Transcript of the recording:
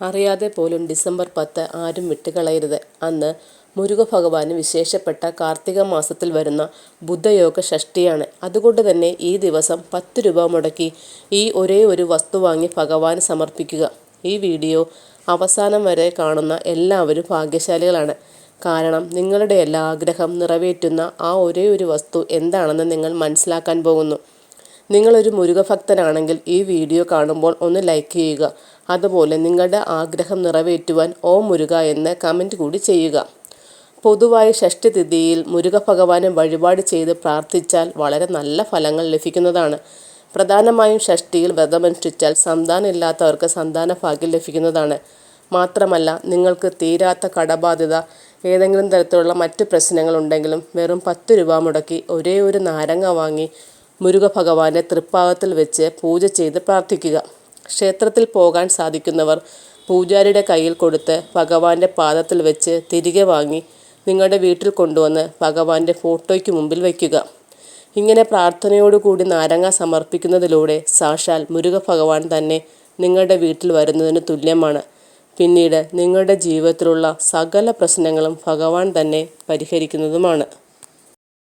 അറിയാതെ പോലും ഡിസംബർ പത്ത് ആരും വിട്ടുകളയരുത്. അന്ന് മുരുക ഭഗവാന് വിശേഷപ്പെട്ട കാർത്തിക മാസത്തിൽ വരുന്ന ബുദ്ധയോഗ ഷഷ്ടിയാണ് അതുകൊണ്ട് തന്നെ ഈ ദിവസം പത്ത് രൂപ മുടക്കി ഈ ഒരേ ഒരു വസ്തു വാങ്ങി ഭഗവാന് സമർപ്പിക്കുക. ഈ വീഡിയോ അവസാനം വരെ കാണുന്ന എല്ലാവരും ഭാഗ്യശാലികളാണ്. കാരണം നിങ്ങളുടെ എല്ലാ ആഗ്രഹം നിറവേറ്റുന്ന ആ ഒരേ ഒരു വസ്തു എന്താണെന്ന് നിങ്ങൾ മനസ്സിലാക്കാൻ പോകുന്നു. നിങ്ങളൊരു മുരുകഭക്തനാണെങ്കിൽ ഈ വീഡിയോ കാണുമ്പോൾ ഒന്ന് ലൈക്ക് ചെയ്യുക. അതുപോലെ നിങ്ങളുടെ ആഗ്രഹം നിറവേറ്റുവാൻ ഓ മുരുക എന്ന് കമന്റ് കൂടി ചെയ്യുക. പൊതുവായി മുരുക ഭഗവാനെ വഴിപാട് ചെയ്ത് പ്രാർത്ഥിച്ചാൽ വളരെ നല്ല ഫലങ്ങൾ ലഭിക്കുന്നതാണ്. പ്രധാനമായും ഷഷ്ടിയിൽ വ്രതമനുഷ്ഠിച്ചാൽ സന്താനമില്ലാത്തവർക്ക് സന്താനഭാഗ്യം ലഭിക്കുന്നതാണ്. മാത്രമല്ല നിങ്ങൾക്ക് തീരാത്ത കടബാധ്യത, ഏതെങ്കിലും തരത്തിലുള്ള മറ്റ് പ്രശ്നങ്ങളുണ്ടെങ്കിലും വെറും പത്ത് രൂപ മുടക്കി ഒരേ ഒരു നാരങ്ങ വാങ്ങി മുരുകഭഗവാന്റെ തൃപ്പാകത്തിൽ വെച്ച് പൂജ ചെയ്ത് പ്രാർത്ഥിക്കുക. ക്ഷേത്രത്തിൽ പോകാൻ സാധിക്കുന്നവർ പൂജാരിയുടെ കയ്യിൽ കൊടുത്ത് ഭഗവാന്റെ പാദത്തിൽ വെച്ച് തിരികെ വാങ്ങി നിങ്ങളുടെ വീട്ടിൽ കൊണ്ടുവന്ന് ഭഗവാന്റെ ഫോട്ടോയ്ക്ക് മുമ്പിൽ വയ്ക്കുക. ഇങ്ങനെ പ്രാർത്ഥനയോടുകൂടി നാരങ്ങ സമർപ്പിക്കുന്നതിലൂടെ സാക്ഷാൽ മുരുകഭഗവാൻ തന്നെ നിങ്ങളുടെ വീട്ടിൽ വരുന്നതിന് തുല്യമാണ്. പിന്നീട് നിങ്ങളുടെ ജീവിതത്തിലുള്ള സകല പ്രശ്നങ്ങളും ഭഗവാൻ തന്നെ പരിഹരിക്കുന്നതുമാണ്.